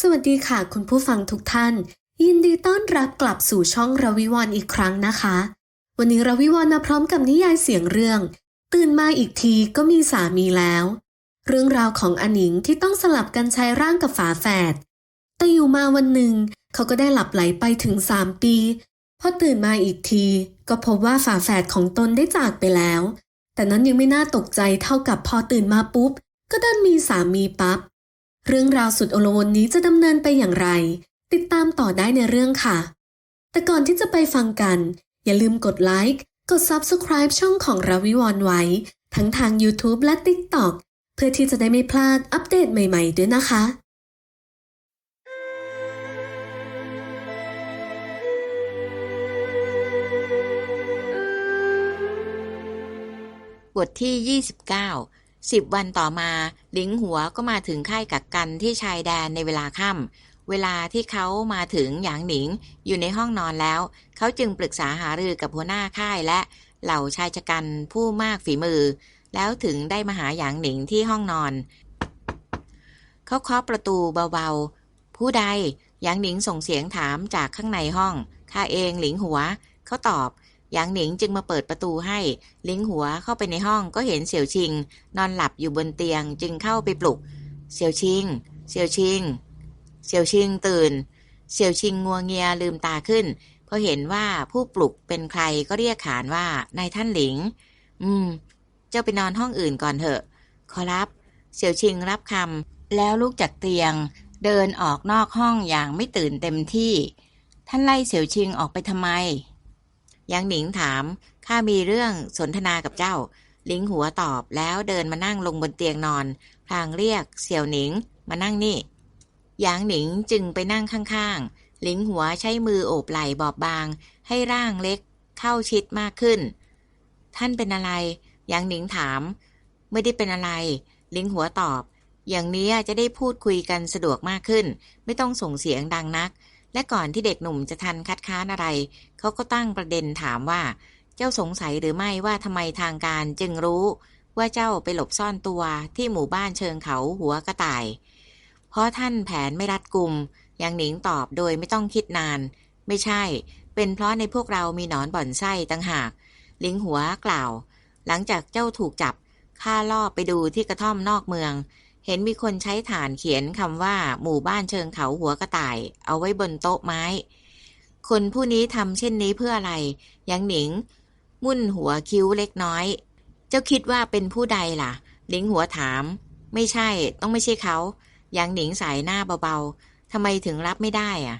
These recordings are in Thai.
สวัสดีค่ะคุณผู้ฟังทุกท่าน ยินดีต้อนรับกลับสู่ช่องรวิวรณ์อีกครั้งนะคะ วันนี้รวิวรณ์มาพร้อมกับนิยายเสียงเรื่อง ตื่นมาอีกทีก็มีสามีแล้ว เรื่องราวของอนิงที่ต้องสลับกันใช้ร่างกับฝาแฝดแต่อยู่มาวันหนึ่ง เขาก็ได้หลับไหลไปถึงสามปีพอตื่นมาอีกที ก็พบว่าฝาแฝดของตนได้จากไปแล้ว แต่นั้นยังไม่น่าตกใจเท่ากับพอตื่นมาปุ๊บ ก็ดันมีสามีปั๊บ เรื่องราวสุดโอลวนนี้จะดำเนินไปอย่างไร ติดตามต่อได้ในเรื่องค่ะ แต่ก่อนที่จะไปฟังกัน อย่าลืมกดไลค์กด Subscribe ช่องของราวิวรณ์ไว้ ทั้งทาง YouTube และ TikTok เพื่อที่จะได้ไม่พลาดอัปเดตใหม่ๆด้วยนะคะบทที่ 29 สิบวันต่อมาหลิงหัวก็มาถึงค่ายกักกันที่ชายแดนในเวลาค่ำเวลาที่เขามาถึงหยางหนิงอยู่ในห้องนอนแล้ว เขาจึงปรึกษาหารือกับหัวหน้าค่ายและเหล่าชายชะกันผู้มากฝีมือ แล้วถึงได้มาหาหยางหนิงที่ห้องนอน เขาเคาะประตูเบาๆ ผู้ใดหยางหนิงส่งเสียงถามจากข้างในห้องข้าเองหลิงหัว เขาตอบ หยางหนิงจึงมาเปิดประตูให้ ลิงหัวเข้าไปในห้องก็เห็นเสี่ยวชิง นอนหลับอยู่บนเตียงจึงเข้าไปปลุก เสี่ยวชิง เสี่ยวชิง เสี่ยวชิงตื่น เสี่ยวชิงงัวเงียลืมตาขึ้นพอเห็นว่าผู้ปลุกเป็นใครก็เรียกขานว่านายท่านหลิง อืม เจ้าไปนอนห้องอื่นก่อนเถอะ ขอรับ เสี่ยวชิงรับคำแล้วลุกจากเตียง เดินออกนอกห้องอย่างไม่ตื่นเต็มที่ ท่านไล่เสี่ยวชิงออกไปทำไม ยังหนิงถาม ข้ามีเรื่องสนทนากับเจ้า ลิงหัวตอบแล้วเดินมานั่งลงบนเตียงนอน พลางเรียก เสี่ยวหนิง มานั่งนี่ยางหนิงจึงไปนั่งข้างๆ ลิงหัวใช้มือโอบไหล่บอบบาง ให้ร่างเล็กเข้าชิดมากขึ้น ท่านเป็นอะไรยางหนิงถาม ไม่ได้เป็นอะไร ลิงหัวตอบ อย่างนี้จะได้พูดคุยกันสะดวกมากขึ้น ไม่ต้องส่งเสียงดังนัก และก่อนที่เด็กหนุ่มจะทันคัดค้านอะไร เขาก็ตั้งประเด็นถามว่า เจ้าสงสัยหรือไม่ว่าทำไมทางการจึงรู้ว่าเจ้าไปหลบซ่อนตัวที่หมู่บ้านเชิงเขาหัวกระต่าย เพราะท่านแผนไม่รัดกุมยังหนิงตอบโดยไม่ต้องคิดนาน ไม่ใช่ เป็นเพราะในพวกเรามีหนอนบ่อนไส้ตั้งหาก ลิงหัวกล่าว หลังจากเจ้าถูกจับข้าล่อไปดูที่กระท่อมนอกเมือง เห็นมีคนใช้ฐานเขียนคำว่า หมู่บ้านเชิงเขาหัวกระต่าย เอาไว้บนโต๊ะไม้ คนผู้นี้ทำเช่นนี้เพื่ออะไร ยังหนิง มุ่นหัวคิ้วเล็กน้อย เจ้าคิดว่าเป็นผู้ใดล่ะ หลิงหัวถาม ไม่ใช่ ต้องไม่ใช่เขายังหนิงสายหน้าเบาๆทำไมถึงรับไม่ได้อะ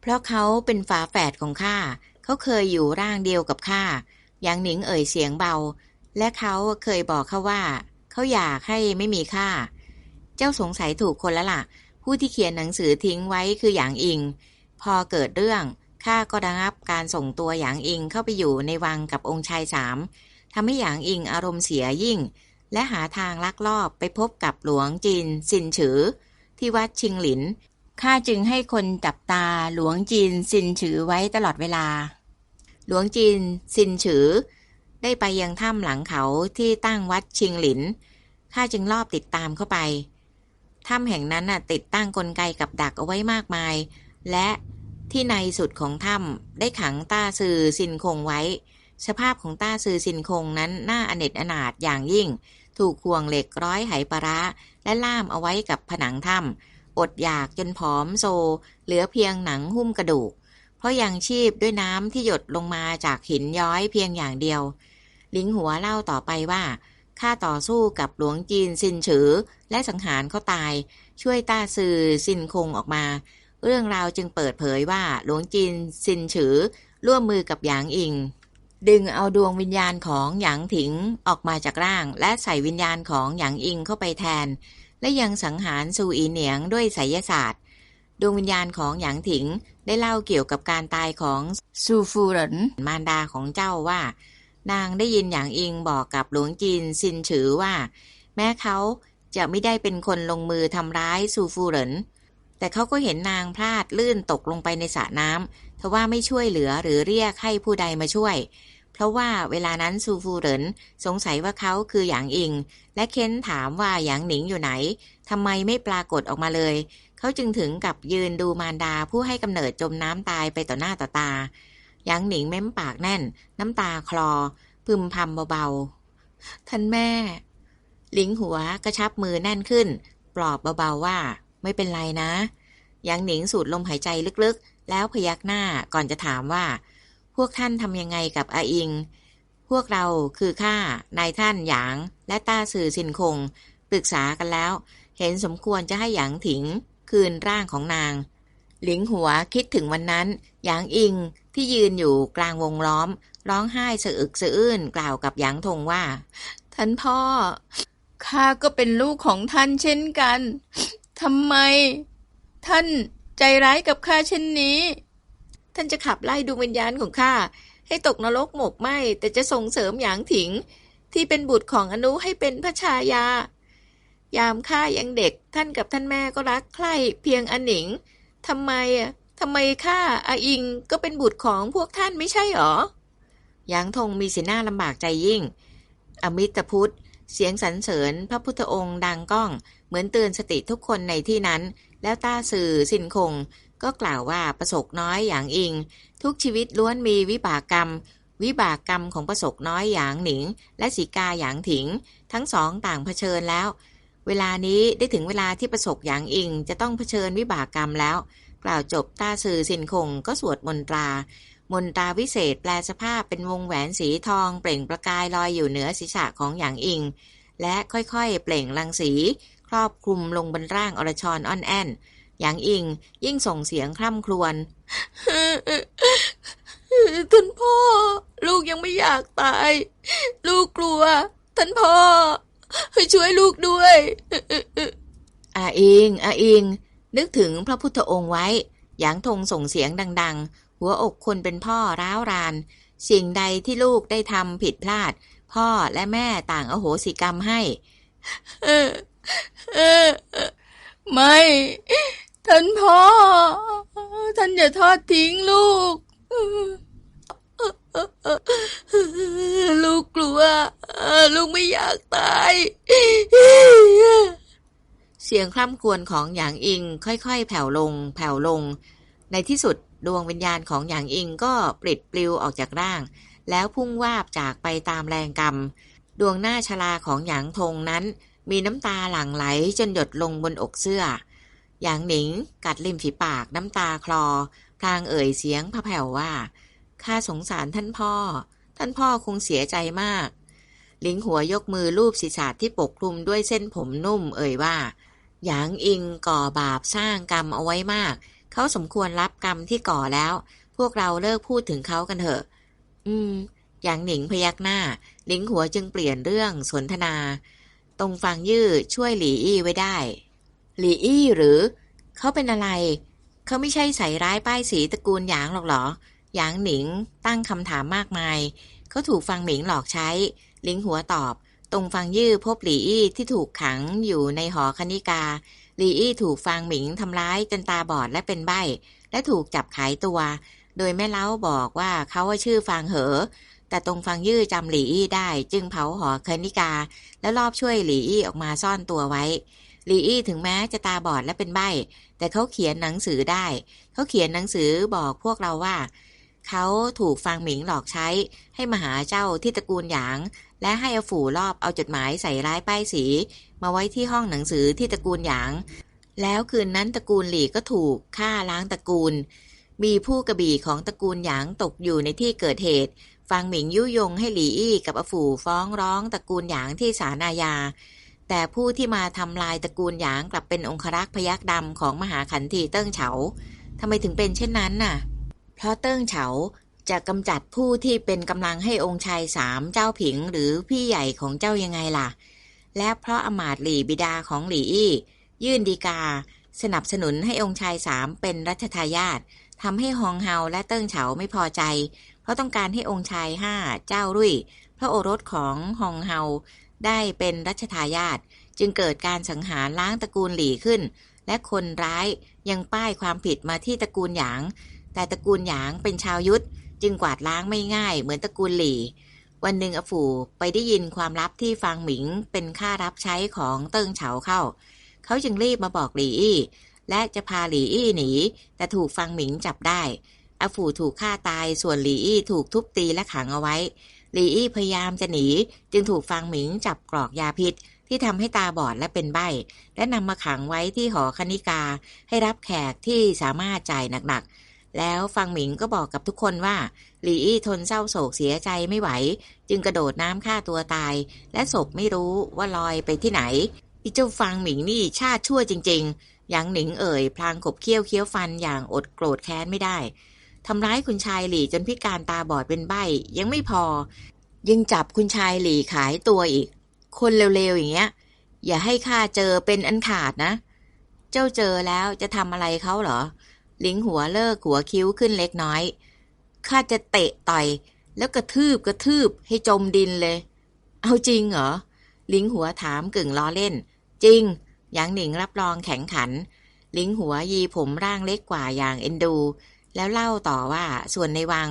เพราะเขาเป็นฝาแฝดของข้า เขาเคยอยู่ร่างเดียวกับข้ายังหนิงเอ่ยเสียงเบา และเขาเคยบอกเขาว่า เขาอยากให้ไม่มีค่า เจ้าสงสัยถูกคนแล้วล่ะ ผู้ที่เขียนหนังสือทิ้งไว้คือหยางอิง พอเกิดเรื่องข้าก็ระงับการส่งตัวหยางอิงเข้าไปอยู่ในวังกับองค์ชายสามทำให้หยางอิงอารมณ์เสียยิ่ง และหาทางลักลอบไปพบกับหลวงจีนซินฉือ ที่วัดชิงหลินข้าจึงให้คนจับตาหลวงจีนซินฉือไว้ตลอดเวลา หลวงจีนซินฉือ ได้ไปยังถ้ำหลังเขาที่ตั้งวัดชิงหลินข้าจึงลอบติดตามเข้าไป ถ้ำแห่งนั้นน่ะติดตั้งกลไกกับดักเอาไว้มากมาย และที่ในสุดของถ้ำได้ขังต้าซือซินคงไว้ สภาพของต้าซือซินคงนั้นน่าอเนจอนาถอย่างยิ่ง ถูกห่วงเหล็กร้อยไหปลาร้าและล่ามเอาไว้กับผนังถ้ำอดอยากจนผอมโซ เหลือเพียงหนังหุ้มกระดูก เพราะยังชีพด้วยน้ำที่หยดลงมาจากหินย้อยเพียงอย่างเดียว ลิงหัวเล่าต่อไปว่า ข้าต่อสู้กับหลวงจีนซินฉือ และสังหารเขาตาย ช่วยต้าซือซินคงออกมา เรื่องราวจึงเปิดเผยว่าหลวงจีนซินฉือ ร่วมมือกับหยางอิง ดึงเอาดวงวิญญาณของหยางถิงออกมาจากร่าง และใส่วิญญาณของหยางอิงเข้าไปแทน และยังสังหารซูอีเหนียงด้วยไสยศาสตร์ ดวงวิญญาณของหยางถิงได้เล่าเกี่ยวกับการตายของซูฟูเหรินมารดาของเจ้าว่า นางได้ยินอย่างอิงบอกกับหลวงจีนซินฉือว่า แม้เขาจะไม่ได้เป็นคนลงมือทำร้ายซูฟูเหรินแต่เขาก็เห็นนางพลาดลื่นตกลงไปในสระน้ำทว่าไม่ช่วยเหลือหรือเรียกให้ผู้ใดมาช่วย เพราะว่าเวลานั้นซูฟูเหรินสงสัยว่าเขาคือหยางอิง และเค้นถามว่าหยางหนิงอยู่ไหนทำไมไม่ปรากฏออกมาเลย เขาจึงถึงกับยืนดูมารดาผู้ให้กำเนิดจมน้ำตายไปต่อหน้าต่อตา หยางหนิงเม้มปากแน่น น้ำตาคลอ พึมพำเบาๆ ท่านแม่ หลิงหัวกระชับมือแน่นขึ้น ปลอบเบาๆว่า ไม่เป็นไรนะหยางหนิงสูดลมหายใจลึกๆ แล้วพยักหน้าก่อนจะถามว่า พวกท่านทำยังไงกับอาอิง พวกเราคือข้านายท่านหยาง และต้าสื่อสินคง ปรึกษากันแล้ว เห็นสมควรจะให้หยางถิง คืนร่างของนาง หลิงหัวคิดถึงวันนั้นหยางอิงที่ยืนอยู่กลางวงล้อม ร้องไห้สะอึกสะอื้นกล่าวกับหยางทงว่า ท่านพ่อ ข้าก็เป็นลูกของท่านเช่นกันทำไม ท่านใจร้ายกับข้าเช่นนี้ ท่านจะขับไล่ดวงวิญญาณของข้าให้ตกนรกหมกไหมแต่จะส่งเสริมหยางถิง ที่เป็นบุตรของอนุให้เป็นพระชายา ยามข้ายังเด็กท่านกับท่านแม่ก็รักใคร่เพียงอนิง ทำไมอะทำไมข้าอาอิงก็เป็นบุตรของพวกท่านไม่ใช่หรอหยางทงมีสีหน้าลำบากใจยิ่ง อมิตรพุทธ เสียงสรรเสริญพระพุทธองค์ดังก้อง เหมือนเตือนสติทุกคนในที่นั้น แล้วตาสื่อสินคง ก็กล่าวว่าประสกน้อยอย่างอิง ทุกชีวิตล้วนมีวิบากกรรม วิบากกรรมของประสกน้อยอย่างหนิง และสีกาอย่างถิง ทั้งสองต่างเผชิญแล้ว เวลานี้ได้ถึงเวลาที่ประสกอย่างอิง จะต้องเผชิญวิบากกรรมแล้ว กล่าวจบตาสื่อสินคงก็สวดมนตรา มนตราวิเศษแปลสภาพเป็นวงแหวนสีทอง เปล่งประกายลอยอยู่เหนือศีรษะของหยางอิง และค่อยๆ เปล่งรังสี ครอบคลุมลงบนร่างอรชรอ่อนแอนหยางอิงยิ่งส่งเสียงคร่ำครวญท่านพ่อ ลูกยังไม่อยากตาย ลูกกลัว ท่านพ่อ ช่วยลูกด้วยอาอิงอาอิง นึกถึงพระพุทธองค์ไว้ หยางทงส่งเสียงดัง ๆ หัวอกคนเป็นพ่อร้าวราน สิ่งใดที่ลูกได้ทำผิดพลาด พ่อและแม่ต่างอโหสิกรรมให้ไม่ ท่านพ่อ ท่านอย่าทอดทิ้งลูก ลูกกลัว ลูกไม่อยากตาย เสียงคร่ำครวญของหยางอิง ค่อยๆ แผ่วลง แผ่วลง ในที่สุดดวงวิญญาณของหยางอิงก็ปลิดปลิวออกจากร่าง แล้วพุ่งวาบจากไปตามแรงกรรม ดวงหน้าชลาของหยางทงนั้น มีน้ำตาหลั่งไหลจนหยดลงบนอกเสื้อ หยางหนิงกัดริมฝีปากน้ำตาคลอ พลางเอ่ยเสียงพระแผ่วว่า ข้าสงสารท่านพ่อ ท่านพ่อคงเสียใจมากหลิงหัวยกมือลูบศีรษะที่ปกคลุมด้วยเส้นผมนุ่มเอ่ยว่า หยางอิงก่อบาปสร้างกรรมเอาไว้มาก เขาสมควรรับกรรมที่ก่อแล้ว พวกเราเลิกพูดถึงเขากันเถอะ อืม หยางหนิงพยักหน้าหลิงหัวจึงเปลี่ยนเรื่องสนทนา ตรงฟังยื้อช่วยหลีอี้ไว้ได้ หลีอี้หรือ เขาเป็นอะไร เขาไม่ใช่ใส่ร้ายป้ายสีตระกูลหยางหรอกหรอ หยางหนิงตั้งคำถามมากมาย เขาถูกฟังหมิงหลอกใช้หลิงหัวตอบ ตรงฟังยื้อพบหลีอี้ที่ถูกขังอยู่ในหอคณิกาหลีอี้ถูกฟังหมิงทำร้ายจนตาบอดและเป็นใบ้ และถูกจับขายตัว โดยแม่เล้าบอกว่าเขาว่าชื่อฟางเหอ แต่ตรงฟังยื้อจำหลีอี้ได้จึงเผาหอคณิกา แล้วรอบช่วยหลีอี้ออกมาซ่อนตัวไว้หลีอี้ถึงแม้จะตาบอดและเป็นใบ้ แต่เขาเขียนหนังสือได้ เขาเขียนหนังสือบอกพวกเราว่า เขาถูกฟางหมิงหลอกใช้ ให้มาหาเจ้าที่ตระกูลหยาง และให้เอาฝูรอบเอาจดหมายใส่ร้ายป้ายสี มาไว้ที่ห้องหนังสือที่ตระกูลหยาง แล้วคืนนั้นตระกูลหลี่ก็ถูกฆ่าล้างตระกูล มีผู้กระบี่ของตระกูลหยางตกอยู่ในที่เกิดเหตุฟางหมิงยุยงให้หลี่อี้กับอาฝูฟ้องร้องตระกูลหยางที่ศาลอาญาแต่ผู้ที่มาทำลายตระกูลหยางกลับเป็นองครักษ์พยักดำของมหาขันทีเติ้งเฉาทำไมถึงเป็นเช่นนั้นน่ะ เพราะเติ้งเฉาจะกำจัดผู้ที่เป็นกำลังให้องค์ชายสามเจ้าผิงหรือพี่ใหญ่ของเจ้ายังไงล่ะ และเพราะอมาตย์หลี่บิดาของหลี่อี้ ยื่นดีกา สนับสนุนให้องค์ชายสามเป็นรัชทายาททำให้ฮองเฮาและเติ้งเฉาไม่พอใจ เพราะต้องการให้องค์ชายห้าเจ้ารุ่ย พระโอรสของฮองเฮาได้เป็นรัชทายาทจึงเกิดการสังหารล้างตระกูลหลี่ขึ้น และคนร้ายยังป้ายความผิดมาที่ตระกูลหยาง แต่ตระกูลหยางเป็นชาวยุทธจึงกวาดล้างไม่ง่ายเหมือนตระกูลหลี่ วันหนึ่งอฝูไปได้ยินความลับที่ฟางหมิงเป็นค่ารับใช้ของเติ้งเฉาเข้า เขาจึงรีบมาบอกหลี่อี้และจะพาหลี่อี้หนีแต่ถูกฟางหมิงจับได้อาฝูถูกฆ่าตายส่วนหลี่อี้ถูกทุบตีและขังเอาไว้หลี่อี้พยายามจะหนี จึงถูกฟางหมิงจับกรอกยาพิษ ที่ทำให้ตาบอดและเป็นใบ้ และนำมาขังไว้ที่หอคณิกาให้รับแขกที่สามารถจ่ายหนักๆ แล้วฟังหมิงก็บอกกับทุกคนว่าหลี่อี้ทนเศร้าโศกเสียใจไม่ไหว จึงกระโดดน้ำฆ่าตัวตาย และศพไม่รู้ว่าลอยไปที่ไหนอีเจ้าฟังหมิงนี่ชาติชั่วจริงๆยางหนิงเอ่ย พลางขบเคี้ยวเคี้ยวฟันอย่างอดโกรธแค้นไม่ได้ทำร้ายคุณชายหลี่จนพิการตาบอดเป็นใบ้ยังไม่พอ ยังจับคุณชายหลี่ขายตัวอีก คนเร็วๆอย่างเงี้ย อย่าให้ข้าเจอเป็นอันขาดนะ เจ้าเจอแล้วจะทำอะไรเขาเหรอ ลิงหัวเลิกหัวคิ้วขึ้นเล็กน้อย ข้าจะเตะต่อย แล้วกระทืบกระทืบให้จมดินเลย เอาจริงเหรอ ลิงหัวถามกึ่งล้อเล่น จริงยางหนิงรับรองแข็งขัน ลิงหัวยีผมร่างเล็กกว่าอย่างเอ็นดู แล้วเล่าต่อว่าส่วนในวัง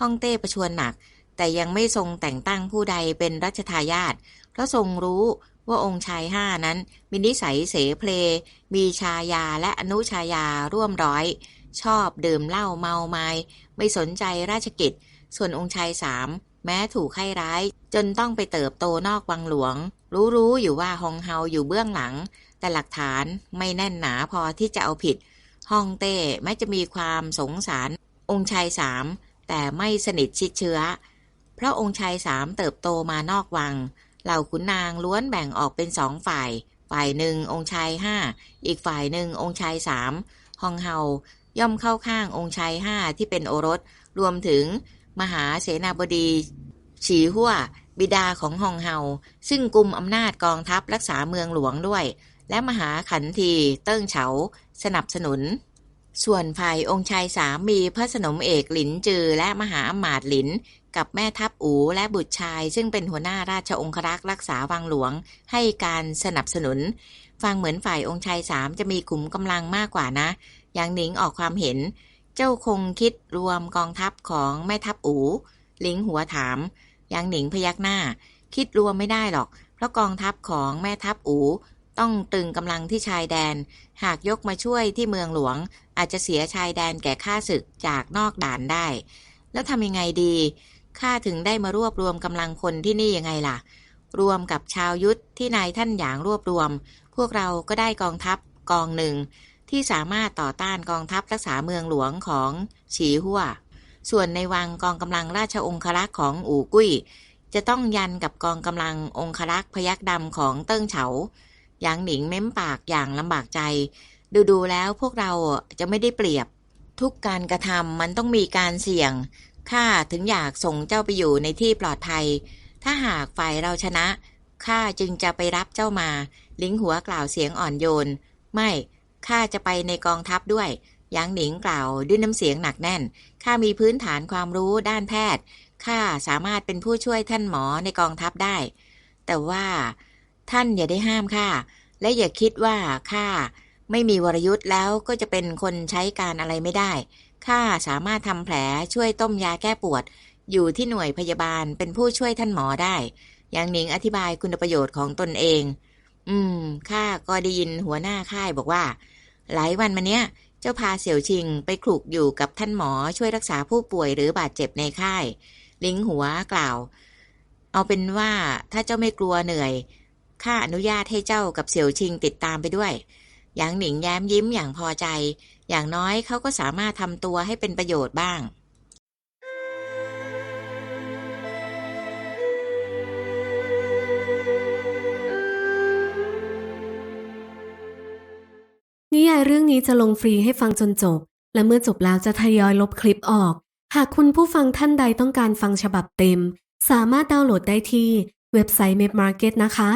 ฮ่องเต้ประชวรหนัก แต่ยังไม่ทรงแต่งตั้งผู้ใดเป็นรัชทายาทเพราะทรงรู้ ว่าองค์ชายห้านั้น มีนิสัยเสเพล มีชายาและอนุชายาร่วมร้อย ชอบดื่มเหล้าเมาไม้ไม่สนใจราชกิจ ส่วนองค์ชายสามแม้ถูกให้ร้าย จนต้องไปเติบโตนอกวังหลวง รู้ๆอยู่ว่าฮองเฮาอยู่เบื้องหลัง แต่หลักฐานไม่แน่นหนาพอที่จะเอาผิดฮองเต้แม้จะมีความสงสาร องค์ชายสามแต่ไม่สนิทชิดเชื้อ เพราะองค์ชายสามเติบโตมานอกวัง เหล่าขุนนางล้วนแบ่งออกเป็นสองฝ่าย ฝ่ายหนึ่งองค์ชายห้าอีกฝ่ายหนึ่งองค์ชายสามฮองเฮาย่อมเข้าข้างองค์ชายห้าที่เป็นโอรส รวมถึงมหาเสนาบดีฉีหัวบิดาของฮองเฮาซึ่งกุมอำนาจกองทัพรักษาเมืองหลวงด้วย และมหาขันทีเติ้งเฉา สนับสนุน ส่วนฝ่ายองค์ชายสามมีพระสนมเอกหลินจือและมหาอมาตย์หลิน กับแม่ทัพอูและบุตรชาย ซึ่งเป็นหัวหน้าราชองครักษ์รักษาวังหลวง ให้การสนับสนุน ฟังเหมือนฝ่ายองค์ชายสามจะมีขุมกำลังมากกว่านะ อย่างหนิงออกความเห็น เจ้าคงคิดรวมกองทัพของแม่ทัพอูหลิงหัวถาม อย่างหนิงพยักหน้า คิดรวมไม่ได้หรอก เพราะกองทัพของแม่ทัพอูต้องตึงกำลังที่ชายแดน หากยกมาช่วยที่เมืองหลวง อาจจะเสียชายแดนแก่ข้าศึกจากนอกด่านได้ แล้วทำยังไงดี ข้าถึงได้มารวบรวมกำลังคนที่นี่ยังไงล่ะ รวมกับชาวยุทธที่นายท่านหยางรวบรวม พวกเราก็ได้กองทัพกองหนึ่ง ที่สามารถต่อต้านกองทัพรักษาเมืองหลวงของฉีหัวส่วนในวังกองกำลังราชองครักษ์ของอู่กุ้ย จะต้องยันกับกองกำลังองครักษ์พยักดำของเติ้งเฉาหยางหนิงเม้มปากอย่างลำบากใจ ดูๆแล้วพวกเราจะไม่ได้เปรียบ ทุกการกระทำมันต้องมีการเสี่ยง ข้าถึงอยากส่งเจ้าไปอยู่ในที่ปลอดภัย ถ้าหากฝ่ายเราชนะ ข้าจึงจะไปรับเจ้ามา ลิงหัวกล่าวเสียงอ่อนโยน ไม่ ข้าจะไปในกองทัพด้วยยางหนิงกล่าวด้วยน้ำเสียงหนักแน่น ข้ามีพื้นฐานความรู้ด้านแพทย์ ข้าสามารถเป็นผู้ช่วยท่านหมอในกองทัพได้ แต่ว่า ท่านอย่าได้ห้ามข้า และอย่าคิดว่าข้าไม่มีวรยุทธ์แล้วก็จะเป็นคนใช้การอะไรไม่ได้ ข้าสามารถทำแผลช่วยต้มยาแก้ปวด อยู่ที่หน่วยพยาบาลเป็นผู้ช่วยท่านหมอได้ อย่างหนิงอธิบายคุณประโยชน์ของตนเอง อืมข้าก็ได้ยินหัวหน้าค่ายบอกว่า หลายวันมาเนี้ย เจ้าพาเสี่ยวชิงไปคลุกอยู่กับท่านหมอช่วยรักษาผู้ป่วยหรือบาดเจ็บในค่าย ลิงหัวกล่าว เอาเป็นว่าถ้าเจ้าไม่กลัวเหนื่อยข้าอนุญาตให้เจ้ากับเสี่ยวชิงติดตามไปด้วย หยางหนิงแย้มยิ้มอย่างพอใจ อย่างน้อยเขาก็สามารถทำตัวให้เป็นประโยชน์บ้างนิยายเรื่องนี้จะลงฟรีให้ฟังจนจบ และเมื่อจบแล้วจะทยอยลบคลิปออก หากคุณผู้ฟังท่านใดต้องการฟังฉบับเต็ม สามารถดาวน์โหลดได้ที่เว็บไซต์ m e d Market นะคะ